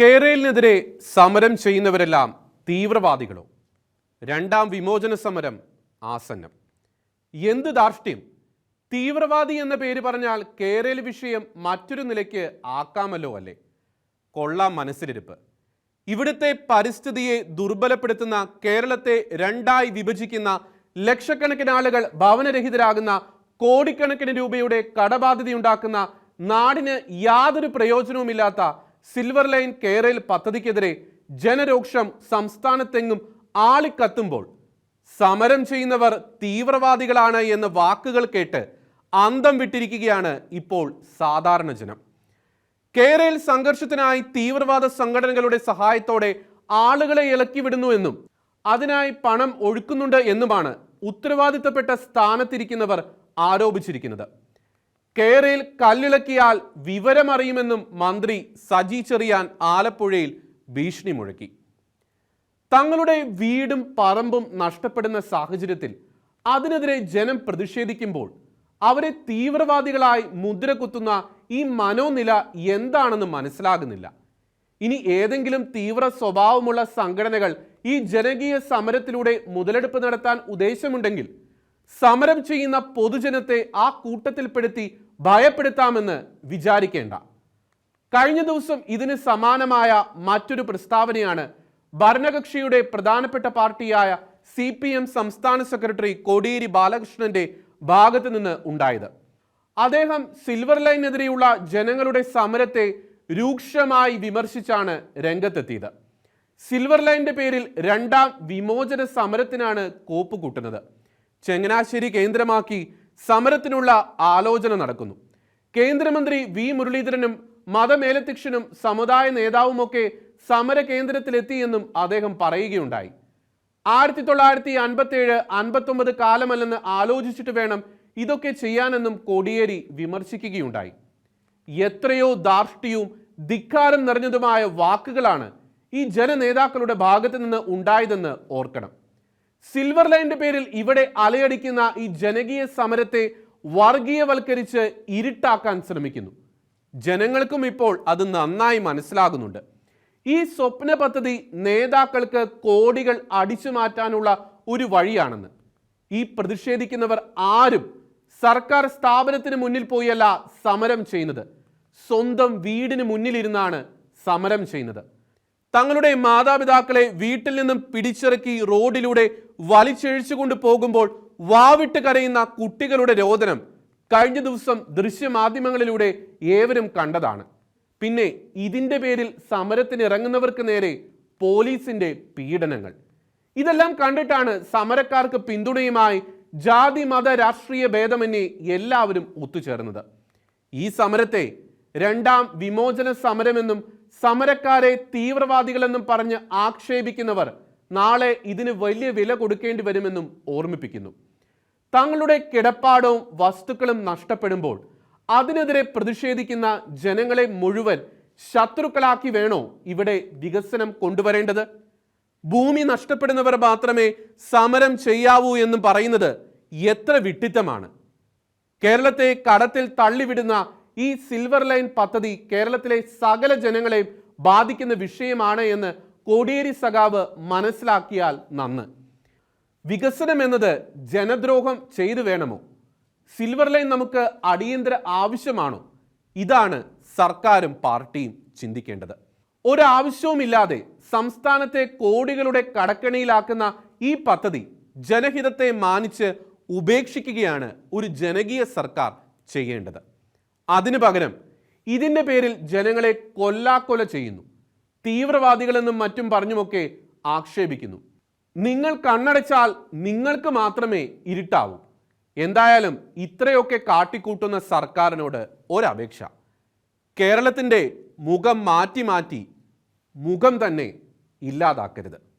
കേരളിനെതിരെ സമരം ചെയ്യുന്നവരെല്ലാം തീവ്രവാദികളോ? രണ്ടാം വിമോചന സമരം ആസന്നം. എന്ത് ധാർഷ്ട്യം? തീവ്രവാദി എന്ന പേര് പറഞ്ഞാൽ കേരള വിഷയം മറ്റൊരു നിലയ്ക്ക് ആക്കാമല്ലോ അല്ലേ? കൊള്ളാം മനസ്സിലിരിപ്പ്. ഇവിടുത്തെ പരിസ്ഥിതിയെ ദുർബലപ്പെടുത്തുന്ന കേരളത്തെ രണ്ടായി വിഭജിക്കുന്ന ലക്ഷക്കണക്കിന് ആളുകൾ ഭവനരഹിതരാകുന്ന കോടിക്കണക്കിന് രൂപയുടെ കടബാധ്യതയുണ്ടാക്കുന്ന നാടിന് യാതൊരു പ്രയോജനവുമില്ലാത്ത സിൽവർ ലൈൻ കേരയിൽ പദ്ധതിക്കെതിരെ ജനരോക്ഷം സംസ്ഥാനത്തെങ്ങും ആളിക്കത്തുമ്പോൾ സമരം ചെയ്യുന്നവർ തീവ്രവാദികളാണ് എന്ന വാക്കുകൾ കേട്ട് അന്തം വിട്ടിരിക്കുകയാണ് ഇപ്പോൾ സാധാരണ ജനം. കേരയിൽ സംഘർഷത്തിനായി തീവ്രവാദ സംഘടനകളുടെ സഹായത്തോടെ ആളുകളെ ഇളക്കി വിടുന്നു എന്നും അതിനായി പണം ഒഴുക്കുന്നുണ്ട് എന്നുമാണ് ഉത്തരവാദിത്തപ്പെട്ട സ്ഥാനത്തിരിക്കുന്നവർ ആരോപിച്ചിരിക്കുന്നത്. കേരയിൽ കല്ലിളക്കിയാൽ വിവരമറിയുമെന്നും മന്ത്രി സജി ചെറിയാൻ ആലപ്പുഴയിൽ ഭീഷണി മുഴക്കി. തങ്ങളുടെ വീടും പറമ്പും നഷ്ടപ്പെടുന്ന സാഹചര്യത്തിൽ അതിനെതിരെ ജനം പ്രതിഷേധിക്കുമ്പോൾ അവരെ തീവ്രവാദികളായി മുദ്ര കുത്തുന്ന ഈ മനോനില എന്താണെന്ന് മനസ്സിലാകുന്നില്ല. ഇനി ഏതെങ്കിലും തീവ്ര സ്വഭാവമുള്ള സംഘടനകൾ ഈ ജനകീയ സമരത്തിലൂടെ മുതലെടുപ്പ് നടത്താൻ ഉദ്ദേശമുണ്ടെങ്കിൽ സമരം ചെയ്യുന്ന പൊതുജനത്തെ ആ കൂട്ടത്തിൽപ്പെടുത്തി ഭയപ്പെടുത്താമെന്ന് വിചാരിക്കേണ്ട. കഴിഞ്ഞ ദിവസം ഇതിന് സമാനമായ മറ്റൊരു പ്രസ്താവനയാണ് ഭരണകക്ഷിയുടെ പ്രധാനപ്പെട്ട പാർട്ടിയായ സി പി എം സംസ്ഥാന സെക്രട്ടറി കോടിയേരി ബാലകൃഷ്ണന്റെ ഭാഗത്തു നിന്ന് ഉണ്ടായത്. അദ്ദേഹം സിൽവർ ലൈനെതിരെയുള്ള ജനങ്ങളുടെ സമരത്തെ രൂക്ഷമായി വിമർശിച്ചാണ് രംഗത്തെത്തിയത്. സിൽവർ ലൈനിന്റെ പേരിൽ രണ്ടാം വിമോചന സമരത്തിനാണ് കോപ്പ് കൂട്ടുന്നത്. ചങ്ങനാശ്ശേരി കേന്ദ്രമാക്കി സമരത്തിനുള്ള ആലോചന നടക്കുന്നു. കേന്ദ്രമന്ത്രി വി. മുരളീധരനും മതമേലധ്യക്ഷനും സമുദായ നേതാവുമൊക്കെ സമര കേന്ദ്രത്തിലെത്തിയെന്നും അദ്ദേഹം പറയുകയുണ്ടായി. ആയിരത്തി തൊള്ളായിരത്തി അൻപത്തി ഏഴ് അൻപത്തൊമ്പത് കാലമല്ലെന്ന് ആലോചിച്ചിട്ട് വേണം ഇതൊക്കെ ചെയ്യാനെന്നും കോടിയേരി വിമർശിക്കുകയുണ്ടായി. എത്രയോ ധാർഷ്ട്യവും ധിക്കാരം നിറഞ്ഞതുമായ വാക്കുകളാണ് ഈ ജനനേതാക്കളുടെ ഭാഗത്ത് നിന്ന് ഉണ്ടായതെന്ന് ഓർക്കണം. സിൽവർ ലൈന്റെ പേരിൽ ഇവിടെ അലയടിക്കുന്ന ഈ ജനകീയ സമരത്തെ വർഗീയവൽക്കരിച്ച് ഇരുട്ടാക്കാൻ ശ്രമിക്കുന്നു. ജനങ്ങൾക്കും ഇപ്പോൾ അത് നന്നായി മനസ്സിലാകുന്നുണ്ട്. ഈ സ്വപ്ന പദ്ധതി നേതാക്കൾക്ക് കോടികൾ അടിച്ചു മാറ്റാനുള്ള ഒരു വഴിയാണെന്ന്. ഈ പ്രതിഷേധിക്കുന്നവർ ആരും സർക്കാർ സ്ഥാപനത്തിന് മുന്നിൽ പോയല്ല സമരം ചെയ്യുന്നത്. സ്വന്തം വീടിന് മുന്നിലിരുന്നാണ് സമരം ചെയ്യുന്നത്. തങ്ങളുടെ മാതാപിതാക്കളെ വീട്ടിൽ നിന്നും പിടിച്ചിറക്കി റോഡിലൂടെ വലിച്ചഴിച്ചുകൊണ്ട് പോകുമ്പോൾ വാവിട്ട് കരയുന്ന കുട്ടികളുടെ രോദനം കഴിഞ്ഞ ദിവസം ദൃശ്യമാധ്യമങ്ങളിലൂടെ ഏവരും കണ്ടതാണ്. പിന്നെ ഇതിന്റെ പേരിൽ സമരത്തിന് ഇറങ്ങുന്നവർക്ക് നേരെ പോലീസിന്റെ പീഡനങ്ങൾ. ഇതെല്ലാം കണ്ടിട്ടാണ് സമരക്കാർക്ക് പിന്തുണയുമായി ജാതി മത രാഷ്ട്രീയ ഭേദമന്യേ എല്ലാവരും ഒത്തുചേർന്നത്. ഈ സമരത്തെ രണ്ടാം വിമോചന സമരമെന്നും സമരക്കാരെ തീവ്രവാദികളെന്നും പറഞ്ഞ് ആക്ഷേപിക്കുന്നവർ നാളെ ഇതിന് വലിയ വില കൊടുക്കേണ്ടി വരുമെന്നും ഓർമ്മിപ്പിക്കുന്നു. തങ്ങളുടെ കിടപ്പാടവും വസ്തുക്കളും നഷ്ടപ്പെടുമ്പോൾ അതിനെതിരെ പ്രതിഷേധിക്കുന്ന ജനങ്ങളെ മുഴുവൻ ശത്രുക്കളാക്കി വേണോ ഇവിടെ വികസനം കൊണ്ടുവരേണ്ടത്? ഭൂമി നഷ്ടപ്പെടുന്നവർ മാത്രമേ സമരം ചെയ്യാവൂ എന്നും പറയുന്നത് എത്ര വിട്ടിത്തമാണ്. കേരളത്തെ കടത്തിൽ തള്ളിവിടുന്ന ഈ സിൽവർ ലൈൻ പദ്ധതി കേരളത്തിലെ സകല ജനങ്ങളെയും ബാധിക്കുന്ന വിഷയമാണ് എന്ന് കോടിയേരി സഖാവ് മനസ്സിലാക്കിയാൽ നന്ന്. വികസനം എന്നത് ജനദ്രോഹം ചെയ്തു വേണമോ? സിൽവർ ലൈൻ നമുക്ക് അടിയന്തര ആവശ്യമാണോ? ഇതാണ് സർക്കാരും പാർട്ടിയും ചിന്തിക്കേണ്ടത്. ഒരാവശ്യവുമില്ലാതെ സംസ്ഥാനത്തെ കോടികളുടെ കടക്കണിയിലാക്കുന്ന ഈ പദ്ധതി ജനഹിതത്തെ മാനിച്ച് ഉപേക്ഷിക്കുകയാണ് ഒരു ജനകീയ സർക്കാർ ചെയ്യേണ്ടത്. അതിനു പകരം ഇതിന്റെ പേരിൽ ജനങ്ങളെ കൊല്ലാക്കൊല ചെയ്യുന്നു. തീവ്രവാദികളെന്നും മറ്റും പറഞ്ഞുമൊക്കെ ആക്ഷേപിക്കുന്നു. നിങ്ങൾ കണ്ണടച്ചാൽ നിങ്ങൾക്ക് മാത്രമേ ഇരുട്ടാവൂ. എന്തായാലും ഇത്രയൊക്കെ കാട്ടിക്കൂട്ടുന്ന സർക്കാരിനോട് ഒരപേക്ഷ. കേരളത്തിന്റെ മുഖം മാറ്റി മാറ്റി മുഖം തന്നെ ഇല്ലാതാക്കരുത്.